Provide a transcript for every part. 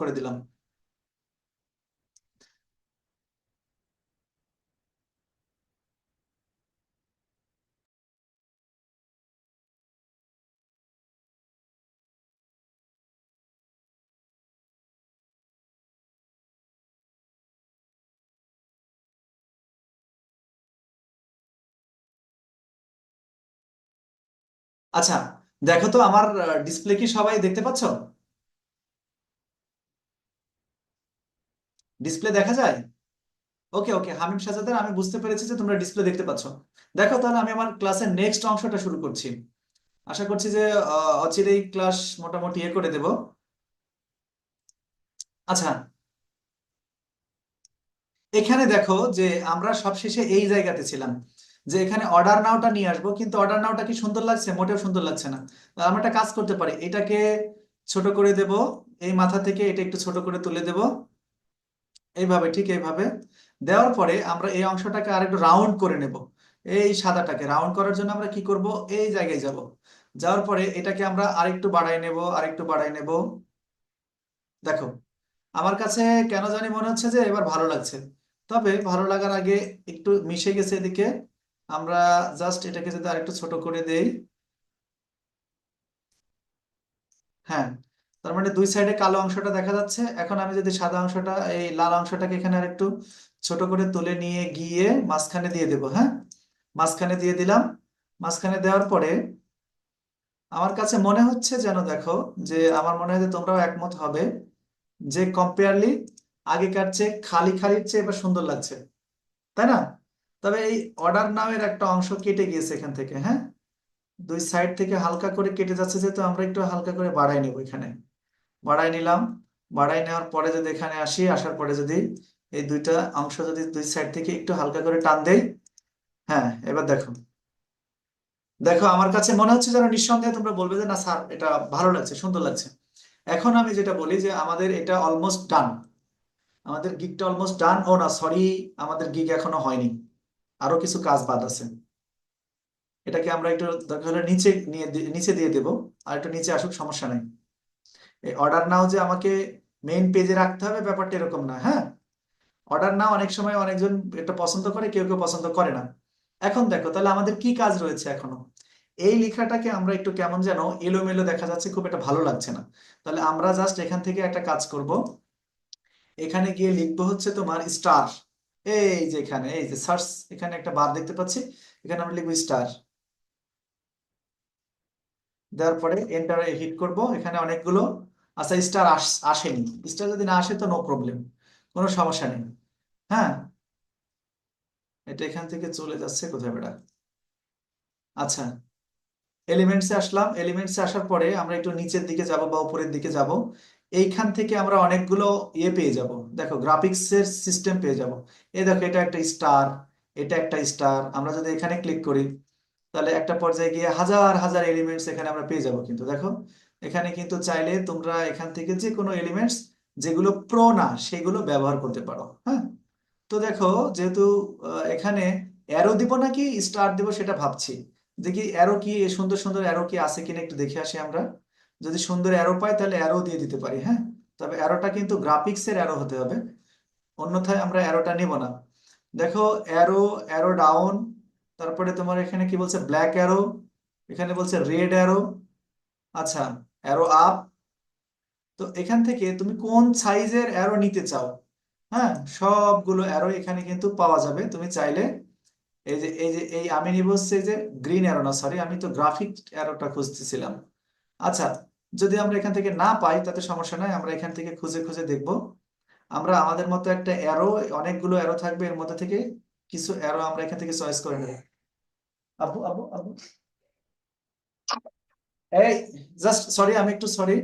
করে দিলাম। আচ্ছা দেখো তো আমার ডিসপ্লে কি সবাই দেখতে পাচ্ছ? ডিসপ্লে দেখা যায়? ওকে ওকে হামিম সাজাদার আমি বুঝতে পেরেছি যে তোমরা ডিসপ্লে দেখতে পাচ্ছ। দেখো তাহলে আমি আমার ক্লাসের নেক্সট অংশটা শুরু করছি। আশা করছি যে অচিরেই ক্লাস মোটামুটি ইয়ে করে দেব। আচ্ছা। এখানে দেখো যে আমরা সবশেষে এই জায়গাতে ছিলাম, যে এখানে অর্ডার নাওটা নিয়ে আসব, কিন্তু অর্ডার নাওটা কি সুন্দর লাগছে? মোটেও সুন্দর লাগছে না। আমরা একটা কাজ করতে পারি, এটাকে ছোট করে দেব, এই মাথা থেকে এটা একটু ছোট করে তুলে দেব। এইভাবে, ঠিক এইভাবে। দেওয়ার পরে আমরা এই অংশটাকে আরেকটু রাউন্ড করে নেব। এই সাদাটাকে রাউন্ড করার জন্য আমরা কি করব? এই জায়গায় যাব। যাওয়ার পরে এটাকে আমরা আরেকটু বাড়াই নেব, আরেকটু বাড়াই নেব। দেখো, আমার কাছে কেন জানি মনে হচ্ছে যে এবার ভালো লাগছে। তবে ভালো লাগার আগে একটু মিশে গেছে এদিকে। আমরা জাস্ট এটাকে যদি আরেকটু ছোট করে দেই। হ্যাঁ তার মানে দুই সাইডে কালো অংশটা দেখা যাচ্ছে। এখন আমি যদি সাদা অংশটা, এই লাল অংশটাকে এখানে আরেকটু ছোট করে তুলে নিয়ে গিয়ে মাঝখানে দিয়ে দেব হ্যাঁ? মাঝখানে দিয়ে দিলাম। মাঝখানে দেওয়ার পরে আমার কাছে মনে হচ্ছে যেন দেখো যে আমার মনে হয় যে তোমরাও একমত হবে যে কম্পেয়ারলি আগেকার চেয়ে খালি খালির চেয়ে এবার সুন্দর লাগছে, তাই না? তবে এই অর্ডার নামের একটা অংশ কেটে গিয়েছে এখান থেকে হ্যাঁ? দুই সাইড থেকে হালকা করে কেটে যাচ্ছে যেহেতু আমরা একটু হালকা করে বাড়াই নেব এখানে। বাড়াই নিলাম। বাড়াই নেওয়ার পরে যদি এখানে আসি, আসার পরে যদি এই দুইটা অংশ যদি দুই সাইড থেকে একটু হালকা করে টান দেই হ্যাঁ এবার দেখো। দেখো, আমার কাছে মনে হচ্ছে যেন নিঃসন্দেহে তোমরা বলবে যে, না স্যার, এটা ভালো লাগছে, সুন্দর লাগছে। এখন আমি যেটা বলি যে, আমাদের এটা অলমোস্ট ডান আমাদের গিগটা অলমোস্ট ডান ও না সরি আমাদের গিগ এখনও হয়নি। আরও কিছু কাজ বাদ আছে। এটাকে আমরা একটু দরকার হলে নিচে নিয়ে নিচে দিয়ে দেবো। আর একটু নিচে আসুক, সমস্যা নাই। অর্ডার নাও যে আমাকে মেইন পেজে রাখতে হবে, ব্যাপারটা এরকম না হ্যাঁ? অর্ডার নাও অনেক সময় অনেকজন এটা পছন্দ করে, কেউ কেউ পছন্দ করে না। এখন দেখো, তাহলে আমাদের কি কাজ রয়েছে এখনও? এই লেখাটাকে আমরা একটু কেমন যেন এলোমেলো দেখা যাচ্ছে, খুব একটা ভালো লাগছে না। তাহলে আমরা জাস্ট এখান থেকে একটা কাজ করব। এখানে গিয়ে লিখব হচ্ছে তোমার স্টার এই যে এখানে, এই যে সার্চ এখানে একটা বার দেখতে পাচ্ছি। এখানে আমরা লিখব স্টার দেওয়ার পরে এন্টারে হিট করব। এখানে অনেকগুলো আচ্ছা স্টার আসেনি। স্টার যদি না আসে তো নো প্রবলেম কোনো সমস্যা নেই। হ্যাঁ? এটা এখান থেকে চলে যাচ্ছে কোথায় বেটা? আচ্ছা এলিমেন্টসে আসলাম। এলিমেন্টসে আসার পরে আমরা একটু নিচের দিকে যাব বা উপরের দিকে যাব। এইখান থেকে আমরা অনেকগুলো ইয়ে পেয়ে যাব। দেখো গ্রাফিক্সের সিস্টেম পেয়ে যাব। এই দেখো, এটা একটা স্টার এটা একটা স্টার আমরা যদি এখানে ক্লিক করি, তাহলে একটা পর্যায়ে গিয়ে হাজার হাজার এলিমেন্টস এখানে আমরা পেয়ে যাব কিন্তু। দেখো এখানে কিন্তু চাইলে তোমরা এখান থেকে যে কোনো এলিমেন্টস যেগুলো প্রো না সেগুলো ব্যবহার করতে পারো হ্যাঁ? তো দেখো, যেহেতু এখানে অ্যারো দিব নাকি স্টার দিব সেটা ভাবছি। দেখি অ্যারো কি, সুন্দর সুন্দর অ্যারো কি আছে কিনা একটু দেখে আসি আমরা। যদি সুন্দর অ্যারো পাই তাহলে অ্যারো দিয়ে দিতে পারি হ্যাঁ? তবে অ্যারোটা কিন্তু গ্রাফিক্সের অ্যারো হতে হবে। অন্যথায় আমরা অ্যারোটা নিব না। দেখো অ্যারো অ্যারো ডাউন তারপরে তোমার এখানে কি বলছে? ব্ল্যাক অ্যারো এখানে বলছে রেড অ্যারো আচ্ছা। অ্যারো আপ তো এখান থেকে তুমি কোন সাইজের অ্যারো নিতে চাও? হ্যাঁ সবগুলো অ্যারো এখানে কিন্তু পাওয়া যাবে। তুমি চাইলে এই যে এই যে, এই আমি নিব হচ্ছে যে গ্রিন অ্যারো না সরি আমি তো গ্রাফিক অ্যারোটা খুঁজতেছিলাম। আচ্ছা যদি আমরা এখান থেকে না পাই, তাতে সমস্যা নাই, আমরা এখান থেকে খুঁজে খুঁজে দেখব। আমরা আমাদের মতো একটা অ্যারো অনেকগুলো অ্যারো থাকবে, এর মধ্যে থেকে কিছু অ্যারো আমরা এখান থেকে চয়েস করে নেব। আবু আবু আবু এই জাস্ট সরি আমি একটু সরি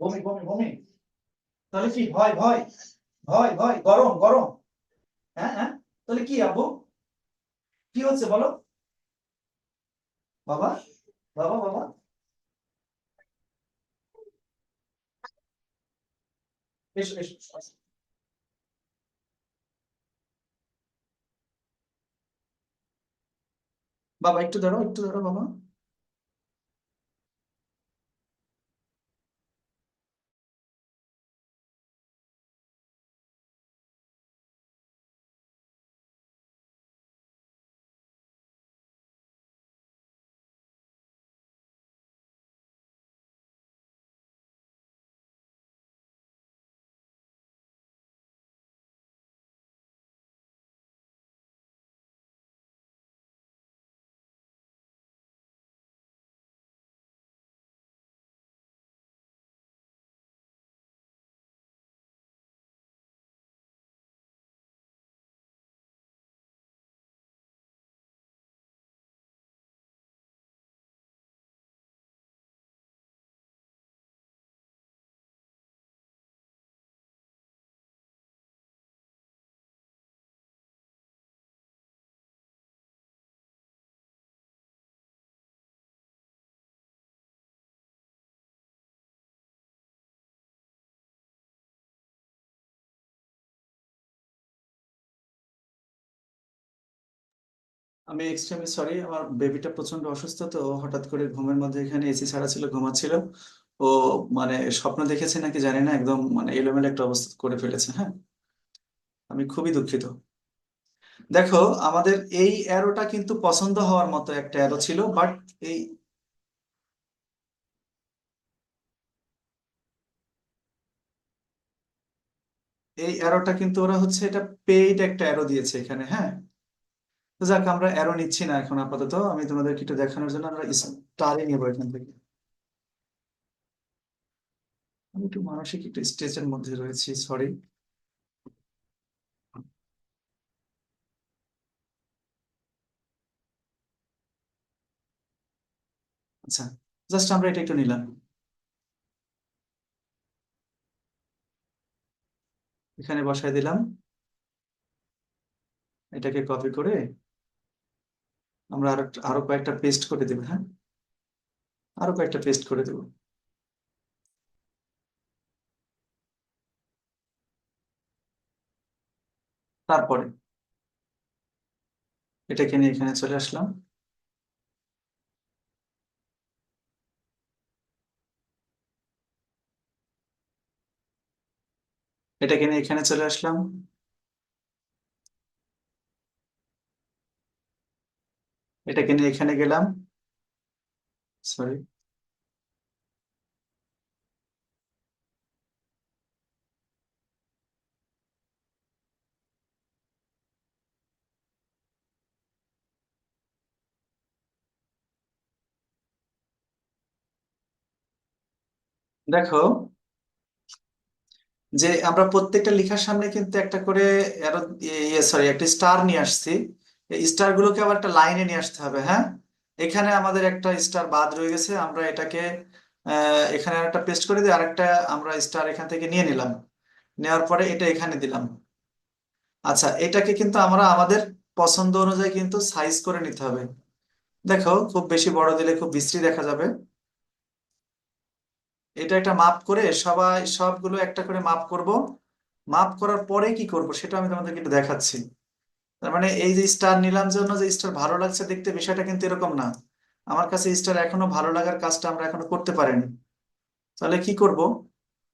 বমি বমি বমি। তাহলে কি, ভয় ভয় ভয় ভয়, গরম গরম। হ্যাঁ হ্যাঁ? তাহলে কি, আব্বু? কি হচ্ছে, বলো? বাবা বাবা বাবা। এসো এসো বাবা একটু দাঁড়াও একটু দাঁড়াও বাবা। আমি এক্সট্রিমলি সরি আমার বেবিটা প্রচণ্ড অসুস্থ, তো হঠাৎ করে ঘুমের মধ্যে এখানে এসি ছাড়া ছিল ঘুমাচ্ছিল। ও মানে স্বপ্ন দেখেছে নাকি জানি না, একদম মানে এলোমেলো একটা অবস্থা করে ফেলেছে হ্যাঁ। আমি খুবই দুঃখিত। দেখো, আমাদের এই অ্যারোটা কিন্তু পছন্দ হওয়ার মতো একটা অ্যারো ছিল বাট এই এই অ্যারোটা কিন্তু ওরা হচ্ছে এটা পেইড একটা অ্যারো দিয়েছে এখানে হ্যাঁ। যাক, আমরা অ্যারো নিচ্ছি না এখন আপাতত। আমি তোমাদেরকে একটু দেখানোর জন্য আমরা স্টারই নেব এখান থেকে। আমি একটু মানসিক একটু স্টেজের মধ্যে রয়েছি সরি আচ্ছা জাস্ট আমরা এটা একটু নিলাম। এখানে বসায় দিলাম। এটাকে কপি করে আমরা আরও আরও কয়েকটা পেস্ট করে দেবো হ্যাঁ? আরও কয়েকটা পেস্ট করে দেবো। তারপরে এটাকে নিয়ে এখানে চলে আসলাম। এটাকে নিয়ে এখানে চলে আসলাম। এটাকে নিয়ে এখানে গেলাম। সরি দেখো, যে আমরা প্রত্যেকটা লেখার সামনে কিন্তু একটা করে অ্যারো ইয়ে সরি একটা স্টার নিয়ে আসছি। এই স্টার গুলোকে আবার একটা লাইনে নিয়ে আসতে হবে হ্যাঁ? এখানে আমাদের একটা স্টার বাদ রয়ে গেছে, আমরা এটাকে এখানে একটা পেস্ট করে দিই আরেকটা আমরা স্টার এখান থেকে নিয়ে নিলাম। নেওয়ার পরে এটা এখানে দিলাম। আচ্ছা এটাকে কিন্তু আমরা আমাদের পছন্দ অনুযায়ী কিন্তু সাইজ করে নিতে হবে। দেখো, খুব বেশি বড় দিলে খুব বিশ্রী দেখা যাবে। এটা একটা মাপ করে সবাই, সবগুলো একটা করে মাপ করব। মাপ করার পরে কি করব সেটা আমি তোমাদেরকে একটু দেখাচ্ছি। তার মানে এই যে স্টার নিলাম জন্য যে স্টার ভালো লাগছে দেখতে বিষয়টা কিন্তু এরকম না। আমার কাছে স্টার এখনও ভালো লাগার কাজটা আমরা এখনও করতে পারিনি। তাহলে কি করব?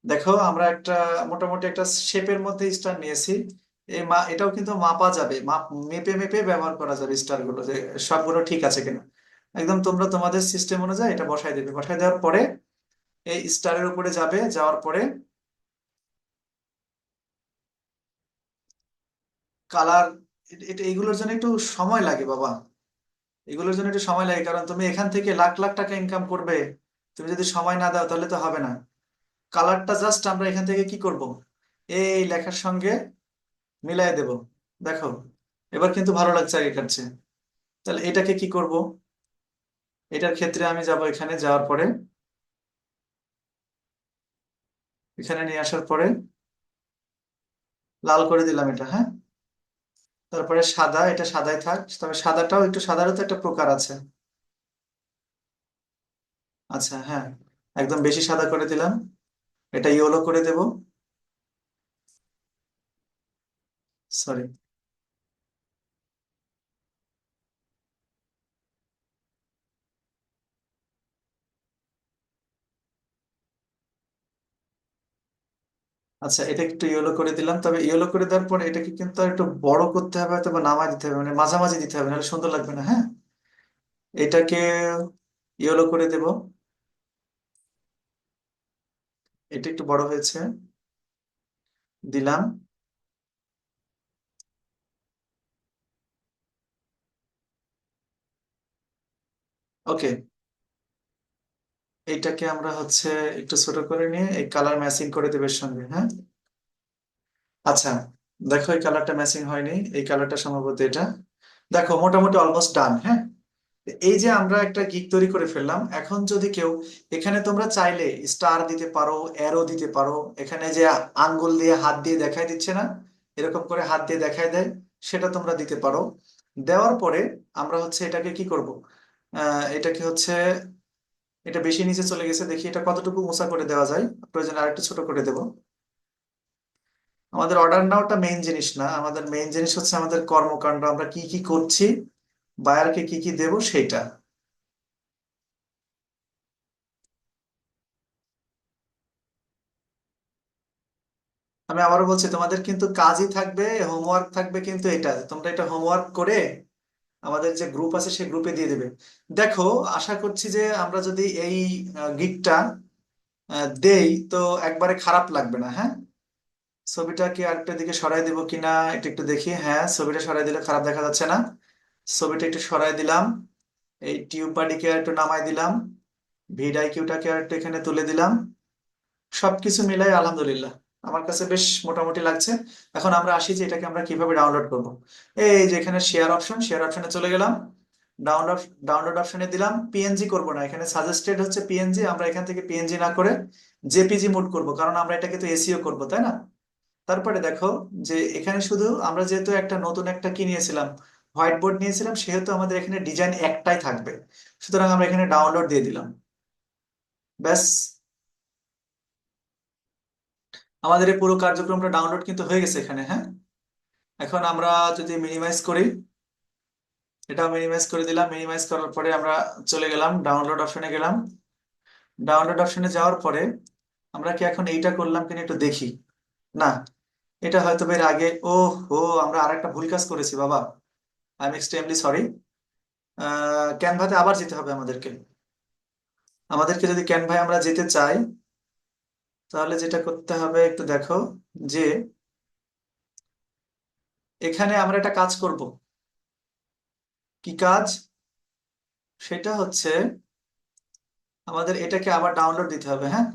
দেখো, আমরা একটা মোটামুটি একটা শেপের মধ্যে স্টার নিয়েছি। এই মা, এটাও কিন্তু মাপা যাবে। মাপ, মেপে মেপে ব্যবহার করা যাবে স্টারগুলো যে সবগুলো ঠিক আছে কিনা। একদম তোমরা তোমাদের সিস্টেম অনুযায়ী এটা বসাই দেবে। বসাই দেওয়ার পরে এই স্টারের উপরে যাবে, যাওয়ার পরে কালার এটা এগুলোর জন্য একটু সময় লাগে বাবা। এগুলোর জন্য একটু সময় লাগে, কারণ তুমি এখান থেকে লাখ লাখ টাকা ইনকাম করবে। তুমি যদি সময় না দাও তাহলে তো হবে না। কালারটা জাস্ট আমরা এখান থেকে কি করব? এই লেখার সঙ্গে মিলাই দেব। দেখো, এবার কিন্তু ভালো লাগছে আগে কাটছে তাহলে এটাকে কি করব? এটার ক্ষেত্রে আমি যাব এখানে যাওয়ার পরে। এখানে নিয়ে আসার পরে লাল করে দিলাম এটা হ্যাঁ? তারপরে সাদা, এটা সাদাই থাক। তবে সাদাটাও একটু সাদারও তো একটা প্রকার আছে। আচ্ছা হ্যাঁ একদম বেশি সাদা করে দিলাম। এটা ইয়েলো করে দেব। সরি আচ্ছা এটা একটু ইয়েলো করে দিলাম। তবে ইয়েলো করে দেওয়ার পর এটাকে কিন্তু একটু বড় করতে হবে হয়তো বা নামায় দিতে হবে মানে মাঝামাঝি দিতে হবে, নাহলে সুন্দর লাগবে না হ্যাঁ? এটাকে ইয়েলো করে দেব। এটা একটু বড় হয়েছে। দিলাম। ওকে এইটাকে আমরা হচ্ছে একটু ছোট করে নিয়ে এই কালার ম্যাচিং করে দেবে সঙ্গে হ্যাঁ? আচ্ছা দেখো এই কালারটা ম্যাচিং হয়নি, এই কালারটা সম্ভবত এটা। দেখো, মোটামুটি অলমোস্ট ডান হ্যাঁ? এই যে আমরা একটা গিক তৈরি করে ফেললাম, এখন যদি কেউ, এখানে তোমরা চাইলে স্টার দিতে পারো অ্যারো দিতে পারো, এখানে যে আঙ্গুল দিয়ে হাত দিয়ে দেখাই দিচ্ছে না, এরকম করে হাত দিয়ে দেখাই দেয়, সেটা তোমরা দিতে পারো। দেওয়ার পরে আমরা হচ্ছে এটাকে কি করব? এটাকে হচ্ছে এটা বেশি নিচে চলে গেছে, দেখি এটা কতটুকু মোছা করে দেওয়া যায়। প্রয়োজনে আরেকটু ছোট করে দেব। আমাদের অর্ডার নেওয়াটা মেইন জিনিস না, আমাদের মেইন জিনিস হচ্ছে আমাদের কর্মকাণ্ড। আমরা কি কি করছি বায়ারকে কি কি দেব সেইটা। আমি আবারও বলছি, তোমাদের কিন্তু কাজই থাকবে হোমওয়ার্ক থাকবে কিন্তু এটা। তোমরা এটা হোমওয়ার্ক করে আমাদের যে গ্রুপ আছে সেই গ্রুপে দিয়ে দেবে। দেখো, আশা করছি যে আমরা যদি এই গিকটা দেই, তো একবারে খারাপ লাগবে না হ্যাঁ? ছবিটা কি আরেকটা দিকে সরাই দিব কিনা এটা একটু দেখি। হ্যাঁ ছবিটা সরাই দিলে খারাপ দেখা যাচ্ছে না। ছবিটা একটু সরাই দিলাম। এই টিউব বাডিকে একটু নামাই দিলাম। ভিড কিউটাকে আর একটু এখানে তুলে দিলাম। সবকিছু মিলাই আলহামদুলিল্লাহ। আমার কাছে বেশ মোটামুটি লাগছে। এখন আমরা আসি যে এটাকে আমরা কীভাবে ডাউনলোড করব। এই যে এখানে শেয়ার অপশন শেয়ার অপশনে চলে গেলাম। ডাউনলোড ডাউনলোড অপশনে দিলাম পিএনজি করব না। এখানে সাজেস্টেড হচ্ছে পিএনজি আমরা এখান থেকে পিএনজি না করে জেপিজি মোড করব, কারণ আমরা এটাকে তো এসিও করব, তাই না? তারপরে দেখো যে এখানে শুধু আমরা যেহেতু একটা নতুন একটা কি নিয়েছিলাম হোয়াইট বোর্ড নিয়েছিলাম, সেহেতু আমাদের এখানে ডিজাইন একটাই থাকবে। সুতরাং আমরা এখানে ডাউনলোড দিয়ে দিলাম। ব্যাস। আমাদের এই পুরো কার্যক্রমটা ডাউনলোড কিন্তু হয়ে গেছে এখানে হ্যাঁ? এখন আমরা যদি মিনিমাইজ করি, এটা মিনিমাইজ করে দিলাম মিনিমাইজ করার পরে আমরা চলে গেলাম ডাউনলোড অপশনে গেলাম। ডাউনলোড অপশনে যাওয়ার পরে আমরা কি এখন এইটা করলাম কিনা একটু দেখি। না, এটা হয়তো এর আগে ও হো আমরা আরেকটা ভুল কাজ করেছি, বাবা। আই এম এক্সট্রিমলি সরি ক্যানভাতে আবার যেতে হবে আমাদেরকে। আমাদেরকে যদি ক্যানভায় আমরা যেতে চাই তাহলে যেটা করতে হবে, একটু দেখো যে এখানে আমরা একটা কাজ করব। কি কাজ? সেটা হচ্ছে আমাদের এটাকে আবার ডাউনলোড দিতে হবে হ্যাঁ?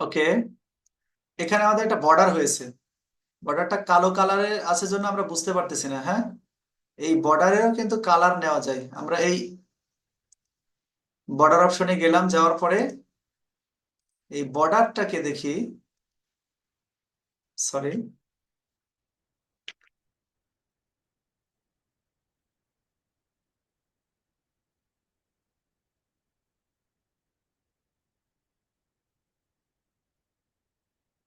ওকে। এখানে আমাদের একটা বর্ডার হয়েছে। বর্ডারটা কালো কালারের আছে জন্য আমরা বুঝতে পারতেছি না হ্যাঁ? এই বর্ডারেও কিন্তু কালার নেওয়া যায়। আমরা এই বর্ডার অপশনে গেলাম, যাওয়ার পরে এই বর্ডারটাকে দেখি। সরি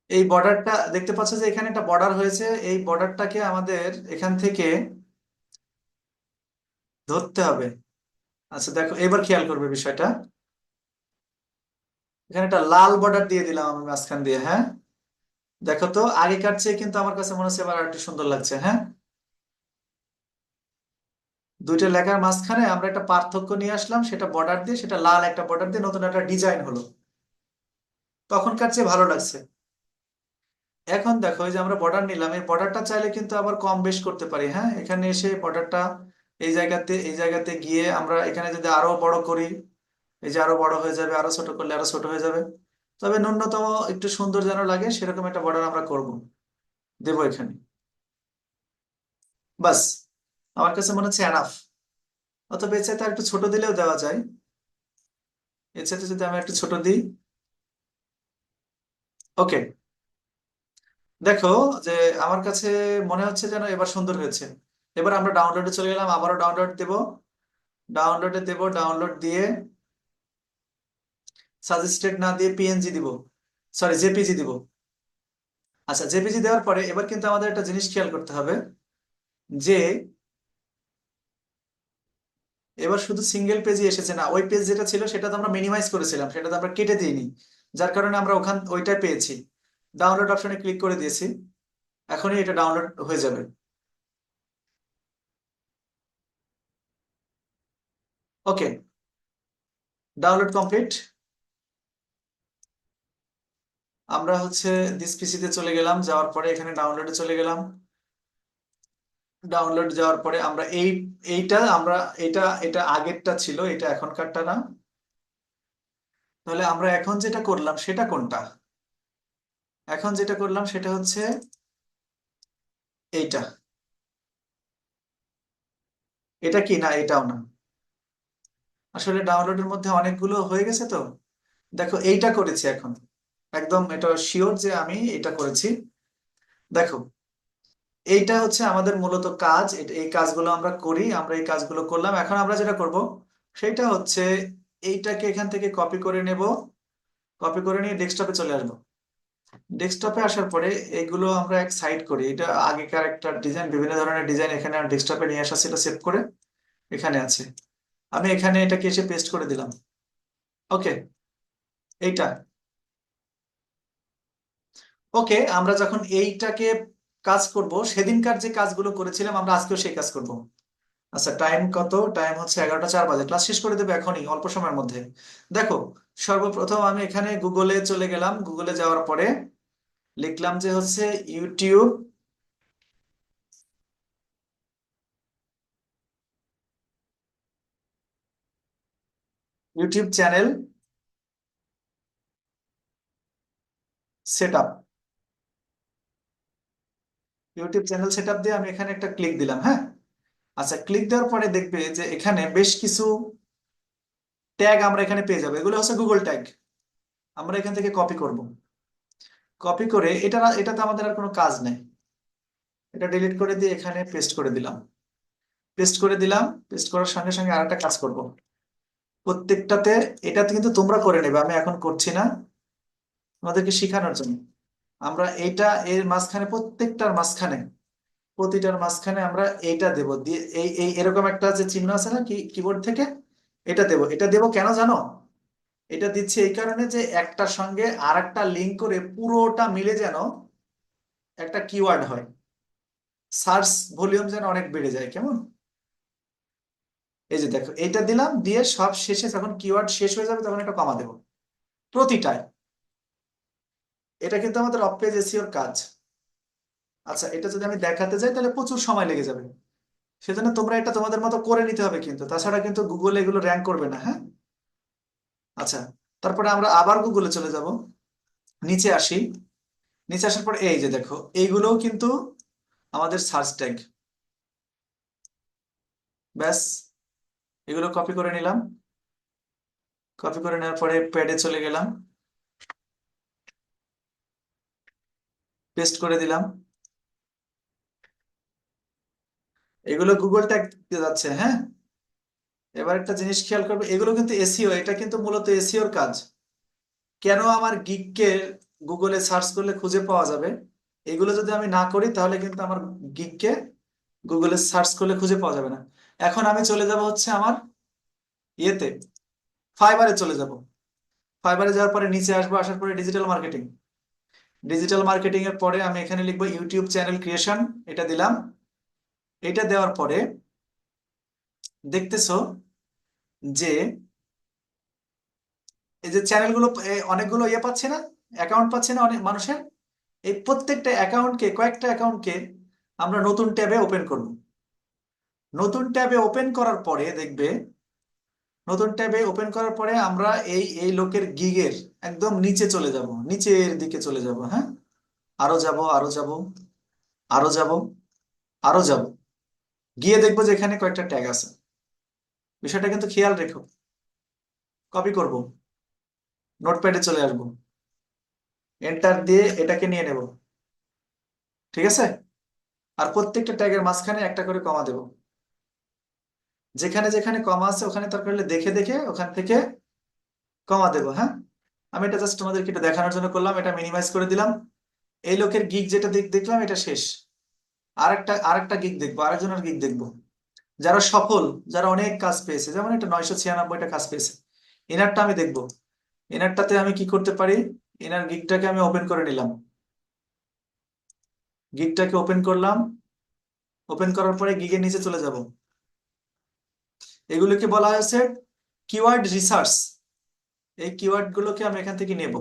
এই বর্ডারটা দেখতে পাচ্ছ যে এখানে একটা বর্ডার হয়েছে। এই বর্ডারটাকে আমাদের এখান থেকে ধরতে হবে। আচ্ছা দেখো, এবার খেয়াল করবে বিষয়টা। এখানে একটা লাল বর্ডার দিয়ে দিলাম আমি মাঝখান দিয়ে হ্যাঁ? দেখো তো, আগেকার চেয়ে কিন্তু আমার কাছে মনে হচ্ছে এবার একটু সুন্দর লাগছে হ্যাঁ? দুইটা লেখার মাঝখানে আমরা একটা পার্থক্য নিয়ে আসলাম, সেটা বর্ডার দিয়ে, সেটা লাল একটা বর্ডার দিয়ে নতুন একটা ডিজাইন হলো। তখনকার চেয়ে ভালো লাগছে। এখন দেখো যে আমরা বর্ডার নিলাম, এই বর্ডারটা চাইলে কিন্তু আবার কম বেশ করতে পারি হ্যাঁ? এখানে এসে বর্ডারটা এই জায়গাতে এই জায়গাতে গিয়ে আমরা এখানে যদি আরও বড় করি, এই যে আরও বড় হয়ে যাবে, আরও ছোট করলে আরও ছোট হয়ে যাবে। তবে ন্যূনতম একটু সুন্দর যেন লাগে, সেরকম একটা বর্ডার আমরা করব। দেবো এখানে। বাস, আমার কাছে মনে হচ্ছে এনাফ অথবা এর চাইতে একটু ছোট দিলেও দেওয়া যায়। এর চাইতে যদি আমি একটু ছোট দিই। ওকে। দেখো যে আমার কাছে মনে হচ্ছে যেন এবার সুন্দর হয়েছে। এবার আমরা ডাউনলোডে চলে গেলাম, আবারও ডাউনলোড দেব। ডাউনলোডে দেব ডাউনলোড দিয়ে সাজেস্টেড না দিয়ে পিএনজি দিব। সরি জেপিজি দিব। আচ্ছা জেপিজি দেওয়ার পরে এবার কিন্তু আমাদের একটা জিনিস খেয়াল করতে হবে, যে এবার শুধু সিঙ্গেল পেজই এসেছে না, ওই পেজ যেটা ছিল সেটা তো আমরা মিনিমাইজ করেছিলাম, সেটা তো আমরা কেটে দিইনি। যার কারণে আমরা ওখান, ওইটাই পেয়েছি। ডাউনলোড অপশনে ক্লিক করে দিয়েছি। এখনই এটা ডাউনলোড হয়ে যাবে। ওকে ডাউনলোড কমপ্লিট আমরা হচ্ছে দিস পিসিতে চলে গেলাম, যাওয়ার পরে এখানে ডাউনলোডে চলে গেলাম। ডাউনলোড যাওয়ার পরে আমরা এই, এইটা আমরা, এটা এটা আগেরটা ছিল, এটা এখনকারটা না। তাহলে আমরা এখন যেটা করলাম, সেটা কোনটা? এখন যেটা করলাম, সেটা হচ্ছে এইটা। এটা কি না, এটাও না। আসলে ডাউনলোডের মধ্যে অনেকগুলো হয়ে গেছে তো। দেখো, এইটা করেছি এখন। একদম এটা শিওর যে আমি এটা করেছি। দেখো, এইটা হচ্ছে আমাদের মূলত কাজ। এই কাজগুলো আমরা করি, আমরা এই কাজগুলো করলাম। এখন আমরা যেটা করব, সেটা হচ্ছে এইটাকে এখান থেকে কপি করে নেব। কপি করে নিয়ে ডেস্কটপে চলে আসব। ডেস্কটপে আসার পরে এগুলো আমরা এক সাইড করি। এটা আগেকার একটা ডিজাইন বিভিন্ন ধরনের ডিজাইন এখানে ডেস্কটপে নিয়ে আসা ছিল সেভ করে এখানে আছে। আমি এখানে এটাকে এসে পেস্ট করে দিলাম। ওকে এইটা। ওকে আমরা যখন এইটাকে কাজ করব, সেদিনকার যে কাজগুলো করেছিলাম, আমরা আজকেও সেই কাজ করব। আচ্ছা টাইম কত? টাইম হচ্ছে এগারোটা চার বাজে। ক্লাস শেষ করে দেবো এখনই, অল্প সময়ের মধ্যে। দেখো, সর্বপ্রথম আমি এখানে গুগলে চলে গেলাম। গুগলে যাওয়ার পরে লিখলাম যে হচ্ছে YouTube YouTube channel set YouTube channel set দিয়ে আমি এখানে একটা ক্লিক দিলাম হ্যাঁ? আচ্ছা ক্লিক দেওয়ার পরে দেখবে যে এখানে বেশ কিছু ট্যাগ আমরা এখানে পেয়ে যাব। এগুলো হচ্ছে গুগল ট্যাগ। আমরা এখান থেকে কপি করব। কপি করে এটা এটাতে আমাদের আর কোনো কাজ নেই। এটা ডিলিট করে দিয়ে এখানে পেস্ট করে দিলাম। পেস্ট করে দিলাম, পেস্ট করার সঙ্গে সঙ্গে আর একটা কাজ করব। প্রত্যেকটাতে এটাতে কিন্তু তোমরা করে নেবে, আমি এখন করছি না তোমাদেরকে শেখানোর জন্য। আমরা এইটা এর মাঝখানে, প্রত্যেকটার মাঝখানে, প্রতিটার মাঝখানে আমরা এইটা দেব। দিয়ে এই এই এরকম একটা যে চিহ্ন আছে না কি কিবোর্ড থেকে, এটা দেব। এটা দেব কেন জানো? এটা দিচ্ছি এই কারণে যে একটার সঙ্গে আর একটা লিঙ্ক করে পুরোটা মিলে যেন একটা কিওয়ার্ড হয়। সার্চ ভলিউম যেন অনেক বেড়ে যায়, কেমন? এই যে দেখো এইটা দিলাম, দিয়ে সব শেষে যখন কিওয়ার্ড শেষ হয়ে যাবে, তখন একটা কমা দেব। প্রতিটায়। এটা কিন্তু আমাদের অফ পেজ এসিওর কাজ। আচ্ছা এটা যদি আমি দেখাতে যাই, তাহলে প্রচুর সময় লেগে যাবে। সেজন্য তোমরা এটা তোমাদের মতো করে নিতে হবে কিন্তু। তাছাড়া কিন্তু গুগলে এগুলো র্যাঙ্ক করবে না হ্যাঁ? আচ্ছা তারপরে আমরা আবার গুগলে চলে যাব। নিচে আসি। নিচে আসার পর এই যে দেখো, এইগুলোও কিন্তু আমাদের সার্চ ট্যাগ ব্যাস। এগুলো কপি করে নিলাম। কপি করে নেওয়ার পরে প্যাডে চলে গেলাম। পেস্ট করে দিলাম। এগুলো গুগল ট্যাগ যাচ্ছে হ্যাঁ? এবার একটা জিনিস খেয়াল করবে, এগুলো কিন্তু এসিও এটা কিন্তু মূলত এসিওর কাজ। কেন আমার গিগকে গুগলে সার্চ করলে খুঁজে পাওয়া যাবে? এগুলো যদি আমি না করি, তাহলে কিন্তু আমার গিগকে গুগলে সার্চ করলে খুঁজে পাওয়া যাবে না। এখন আমি চলে যাব হচ্ছে আমার ইয়েতে, ফাইবারে চলে যাব। ফাইবারে যাওয়ার পরে নিচে আসব, আসার পরে ডিজিটাল মার্কেটিং ডিজিটাল মার্কেটিং এর পরে আমি এখানে লিখব ইউটিউব চ্যানেল ক্রিয়েশন এটা দিলাম। এটা দেওয়ার পরে দেখতেছো যে, এই যে চ্যানেলগুলো অনেকগুলো ইয়ে পাচ্ছে না অ্যাকাউন্ট পাচ্ছে না অনেক মানুষের, এই প্রত্যেকটা অ্যাকাউন্টকে কয়েকটা অ্যাকাউন্টকে আমরা নতুন ট্যাবে ওপেন করব। নতুন ট্যাবে ওপেন করার পরে দেখবে, নতুন ট্যাবে ওপেন করার পরে আমরা এই এই লোকের গিগের একদম নিচে চলে যাব, নিচের দিকে চলে যাব হ্যাঁ? আরও যাব আরও যাব আরও যাব আরও যাব। গিয়ে দেখব যে এখানে কয়েকটা ট্যাগ আছে। বিষয়টা কিন্তু খেয়াল রেখো। কপি করব। নোটপ্যাডে চলে আসব। এন্টার দিয়ে এটাকে নিয়ে নেব। ঠিক আছে? আর প্রত্যেকটা ট্যাগের মাঝখানে একটা করে কমা দেব। যেখানে যেখানে কমা আছে, ওখানে দরকার দেখে দেখে ওখান থেকে কমা দেব হ্যাঁ? আমি এটা জাস্ট তোমাদেরকে এটা দেখানোর জন্য করলাম, এটা মিনিমাইজ করে দিলাম। এই লোকের গিগ যেটা দেখলাম, এটা শেষ। আরেকটা আরেকটা গিগ দেখব, আরেকজনের গিগ দেখব। যারা সফল, যারা অনেক কাজ পেয়েছে, যেমন এটা নয়শো ছিয়ানব্বইটা কাজ পেয়েছে। এনারটা আমি দেখব। এনারটাতে আমি কি করতে পারি? এনার গিকটাকে আমি ওপেন করে নিলাম। গিকটাকে ওপেন করলাম। ওপেন করার পরে গিগের নিচে চলে যাব। এগুলোকে বলা হয়েছে কিওয়ার্ড রিসার্চ এই কিওয়ার্ড গুলোকে আমি এখান থেকে নেব।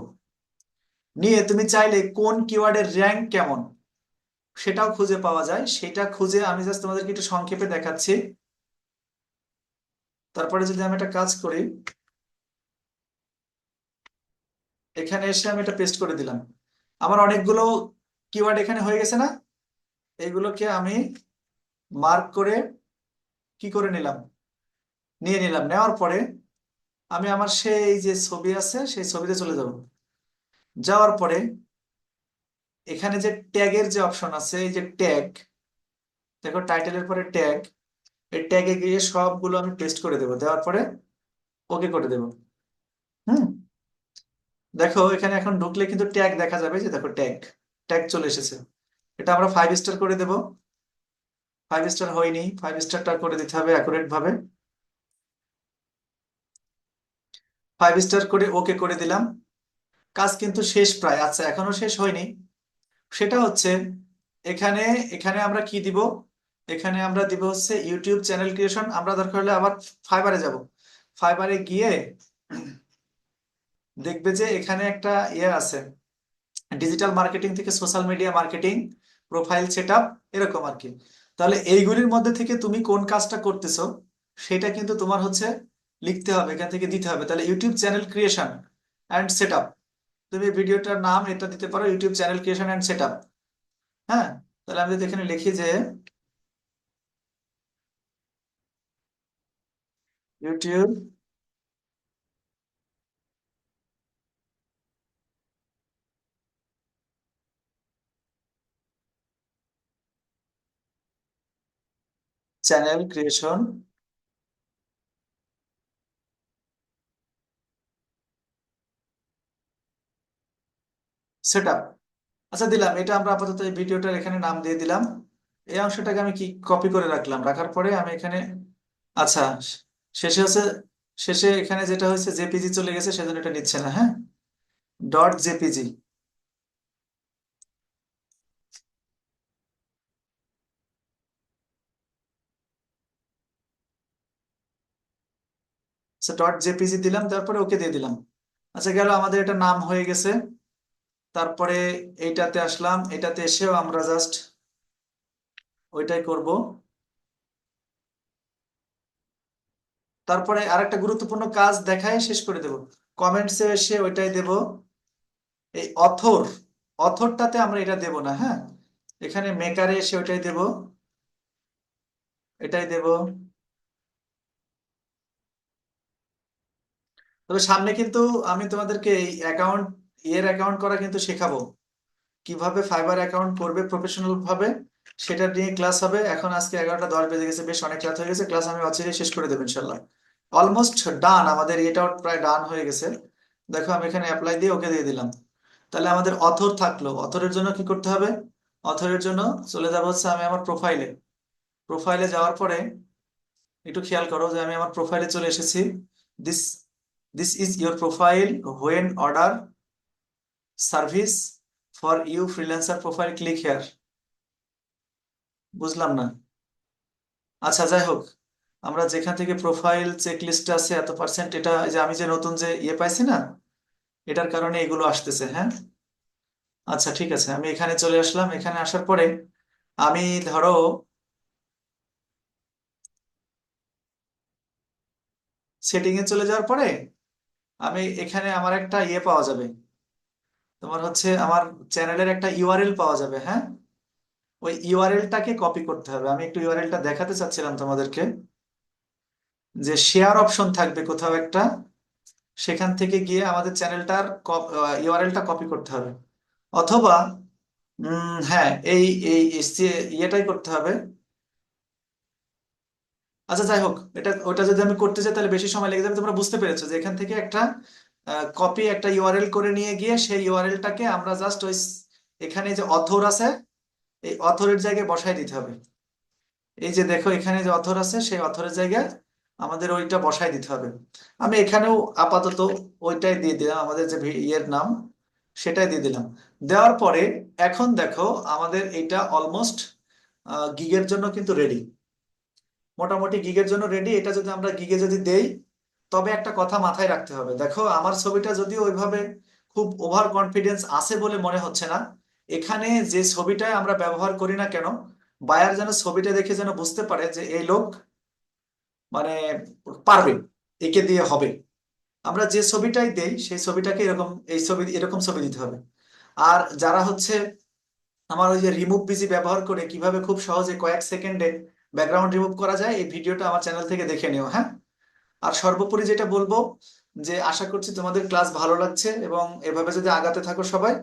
নিয়ে তুমি চাইলে কোন কিওয়ার্ডের র্যাঙ্ক কেমন, সেটাও খুঁজে পাওয়া যায়। সেটা খুঁজে আমি জাস্ট তোমাদেরকে একটু সংক্ষেপে দেখাচ্ছি। তারপরে যদি আমি একটা কাজ করি, এখানে এসে আমি এটা পেস্ট করে দিলাম। আমার অনেকগুলো কিওয়ার্ড এখানে হয়ে গেছে না? এগুলোকে আমি মার্ক করে কি করে নিলাম? নিয়ে নিলাম। নেওয়ার পরে আমি আমার সেই যে ছবি আছে, সেই ছবিতে চলে যাব। যাওয়ার পরে এখানে যে ট্যাগের যে অপশন আছে, এই যে ট্যাগ দেখো টাইটেলের পরে ট্যাগ এই ট্যাগে গিয়ে সবগুলো আমি পেস্ট করে দেবো। দেওয়ার পরে ওকে করে দেবো। হুম? দেখো এখানে এখন ঢুকলে কিন্তু ট্যাগ দেখা যাবে যে দেখো ট্যাগ ট্যাগ চলে এসেছে। এটা আমরা ফাইভ স্টার করে দেব। ফাইভ স্টার হয়নি। ফাইভ স্টারটা করে দিতে হবে অ্যাকুরেট ভাবে। ফাইভ স্টার করে ওকে করে দিলাম। কাজ কিন্তু শেষ প্রায় আচ্ছা এখনও শেষ হয়নি। সেটা হচ্ছে, এখানে এখানে আমরা কি দিব? এখানে আমরা দিব হচ্ছে ইউটিউব চ্যানেল ক্রিয়েশন আমরা দরকার হলে আবার ফাইবারে যাব। ফাইবারে গিয়ে দেখবে যে এখানে একটা ইয়ে আছে। ডিজিটাল মার্কেটিং থেকে social media marketing profile set এরকম আর কি। তাহলে এইগুলির মধ্যে থেকে তুমি কোন কাজটা করতেছো, সেটা কিন্তু তোমার হচ্ছে লিখতে হবে, এখান থেকে দিতে হবে। তাহলে YouTube channel creation and set up তুমি ভিডিওটার নাম এটা দিতে পারো YouTube channel creation and set up হ্যাঁ? তাহলে আমি যদি এখানে লিখি যে ইউটিউব চ্যানেল ক্রিয়েশন সেট আচ্ছা দিলাম। এটা আমরা আপাতত এই ভিডিওটার এখানে নাম দিয়ে দিলাম। এই অংশটাকে আমি কি কপি করে রাখলাম? রাখার পরে আমি এখানে আচ্ছা শেষে হচ্ছে শেষে এখানে যেটা হয়েছে জেপিজি চলে গেছে, সেজন্য এটা নিচ্ছে না হ্যাঁ? ডট জেপিজি ডট জেপিজি দিলাম, তারপরে ওকে দিয়ে দিলাম। আচ্ছা গেল, আমাদের এটা নাম হয়ে গেছে। তারপরে এইটাতে আসলাম, এটাতে এসেও আমরা জাস্ট ওইটাই করব। তারপরে আরেকটা গুরুত্বপূর্ণ কাজ দেখায় শেষ করে দেব। কমেন্টসে এসে ওইটাই দেব। এই অথর অথরটাতে আমরা এটা দেব না হ্যাঁ? এখানে মেকারে এসে ওইটাই দেব। এটাই দেব। তবে সামনে কিন্তু আমি তোমাদেরকে এই অ্যাকাউন্ট এর অ্যাকাউন্ট করা কিন্তু শেখাবো। কীভাবে ফাইবার অ্যাকাউন্ট করবে প্রফেশনাল ভাবে, সেটা নিয়ে ক্লাস হবে। এখন আজকে এগারোটা দশ বেজে গেছে, বেশ অনেক রাত হয়ে গেছে। ক্লাস আমি অচিরে শেষ করে দেবো ইনশাল্লাহ। অলমোস্ট ডান আমাদের এটাও প্রায় ডান হয়ে গেছে। দেখো, আমি এখানে অ্যাপ্লাই দিয়ে ওকে দিয়ে দিলাম। তাহলে আমাদের অথর থাকল। অথরের জন্য কি করতে হবে? অথরের জন্য চলে যাব হচ্ছে আমি আমার প্রোফাইলে প্রোফাইলে যাওয়ার পরে একটু খেয়াল করো যে আমি আমার প্রোফাইলে চলে এসেছি। This this is your profile when order service for you freelancer profile, click here. বুঝলাম না। আচ্ছা যাই হোক, আমরা যেখান থেকে প্রোফাইল চেক লিস্টে আছে এত পার্সেন্ট, এটা যে আমি যে নতুন যে ইয়ে পাইছি না, এটার কারণে এগুলো আসতেছে হ্যাঁ? আচ্ছা ঠিক আছে, আমি এখানে চলে আসলাম। এখানে আসার পরে আমি ধরো সেটিং এ চলে যাওয়ার পরে আমি এখানে আমার একটা ইয়ে পাওয়া যাবে। তোমার হচ্ছে আমার চ্যানেলের একটা ইউআরএল পাওয়া যাবে হ্যাঁ? ওই ইউআরএলটাকে কপি করতে হবে। আমি একটু ইউআরএলটা দেখাতে চাচ্ছিলাম তোমাদেরকে। যে শেয়ার অপশন থাকবে কোথাও একটা, সেখান থেকে গিয়ে আমাদের চ্যানেলটার ইউআরএলটা কপি করতে হবে। অথবা হ্যাঁ এই এই ইয়েটাই করতে হবে। আচ্ছা যাই হোক, এটা, ওটা যদি আমি করতে চাই, তাহলে বেশি সময় লেগে যাবে। তোমরা বুঝতে পেরেছ যে এখান থেকে একটা কপি একটা ইউআরএল করে নিয়ে গিয়ে সেই ইউআরএলটাকে আমরা জাস্ট ওই এখানে যে অথর আছে, এই অথরের জায়গায় বসাই দিতে হবে। এই যে দেখো এখানে যে অথর আছে, সেই অথরের জায়গায় আমাদের ওইটা বসাই দিতে হবে। আমি এখানেও আপাতত ওইটাই দিয়ে দিলাম, আমাদের যে ইয়ের নাম, সেটাই দিয়ে দিলাম। দেওয়ার পরে এখন দেখো আমাদের এটা অলমোস্ট গিগের জন্য কিন্তু রেডি মোটামুটি গিগের জন্য রেডি এটা যদি আমরা গিগে যদি দেই তবে একটা কথা মাথায় রাখতে হবে। দেখো, আমার ছবিটা যদিও ওইভাবে খুব ওভার কনফিডেন্স আছে বলে মনে হচ্ছে না, এখানে যে ছবিটাই আমরা ব্যবহার করি না কেন বায়ার যেন ছবিটা দেখে যেন বুঝতে পারে যে এই লোক মানে পারবে, একে দিয়ে হবে। আমরা যে ছবিটাই দেই, সেই ছবিটাকে এরকম, এই ছবি, এরকম ছবি দিতে হবে। আর যারা হচ্ছে আমার ওই যে রিমুভ বিজি ব্যবহার করে কীভাবে খুব সহজে কয়েক সেকেন্ডে ব্যাকগ্রাউন্ড রিমুভ করা যায়, এই ভিডিওটা আমার চ্যানেল থেকে দেখে নিও হ্যাঁ? আর সর্বোপরি যেটা বলব, যে আশা করছি তোমাদের ক্লাস ভালো লাগছে এবং এভাবে যদি আগাতে থাকো সবাই,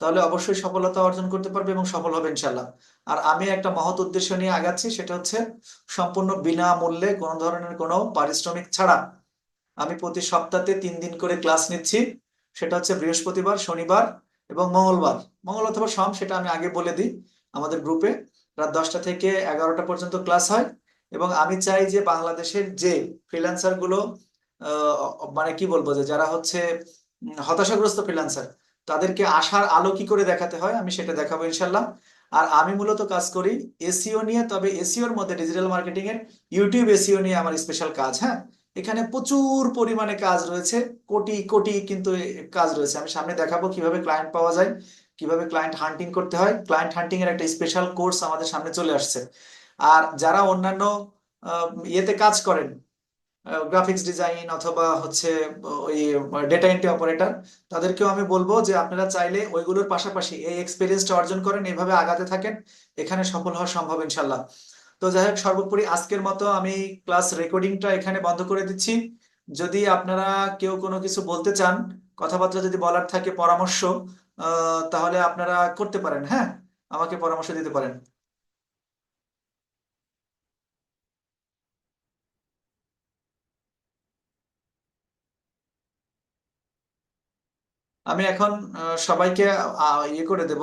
তাহলে অবশ্যই সফলতা অর্জন করতে পারবে এবং সফল হবে ইনশাল্লাহ আর আমি একটা মহৎ উদ্দেশ্য নিয়ে আগাচ্ছি, সেটা হচ্ছে সম্পূর্ণ বিনামূল্যে কোনো ধরনের কোনো পারিশ্রমিক ছাড়া আমি প্রতি সপ্তাহে তিন দিন করে ক্লাস নিচ্ছি। সেটা হচ্ছে বৃহস্পতিবার, শনিবার এবং মঙ্গলবার। মঙ্গল অথবা সোম, সেটা আমি আগে বলে দিই আমাদের গ্রুপে। রাত দশটা থেকে এগারোটা পর্যন্ত ক্লাস হয়। এবং আমি চাই যে বাংলাদেশের যে ফ্রিল্যান্সারগুলো মানে কি বলব যে যারা হচ্ছে হতাশাগ্রস্ত ফ্রিল্যান্সার তাদেরকে আশার আলো কি করে দেখাতে হয় আমি সেটা দেখাবো ইনশাল্লাহ আর আমি মূলত কাজ করি এসিও নিয়ে, তবে এসিওর মধ্যে ডিজিটাল মার্কেটিং এর ইউটিউব এসিও নিয়ে আমার স্পেশাল কাজ হ্যাঁ? এখানে প্রচুর পরিমাণে কাজ রয়েছে, কোটি কোটি কিন্তু কাজ রয়েছে। আমি সামনে দেখাবো কীভাবে ক্লায়েন্ট পাওয়া যায়, কীভাবে ক্লায়েন্ট হান্টিং করতে হয়। ক্লায়েন্ট হান্টিং এর একটা স্পেশাল কোর্স আমাদের সামনে চলে আসছে। আর যারা অন্যান্য ইয়েতে কাজ করেন গ্রাফিক্স ডিজাইন অথবা হচ্ছে ওই ডেটা এন্ট্রি অপারেটর তাদেরকেও আমি বলব যে আপনারা চাইলে ওইগুলোর পাশাপাশি এই এক্সপিরিয়েন্সটা অর্জন করেন এইভাবে আগাতে থাকেন, এখানে সফল হওয়া সম্ভব ইনশাল্লাহ তো যাই হোক, সর্বোপরি আজকের মতো আমি ক্লাস রেকর্ডিংটা এখানে বন্ধ করে দিচ্ছি। যদি আপনারা কেউ কোনো কিছু বলতে চান, কথাবার্তা যদি বলার থাকে, পরামর্শ তাহলে আপনারা করতে পারেন হ্যাঁ? আমাকে পরামর্শ দিতে পারেন। আমি এখন সবাইকে ইয়ে করে দেব।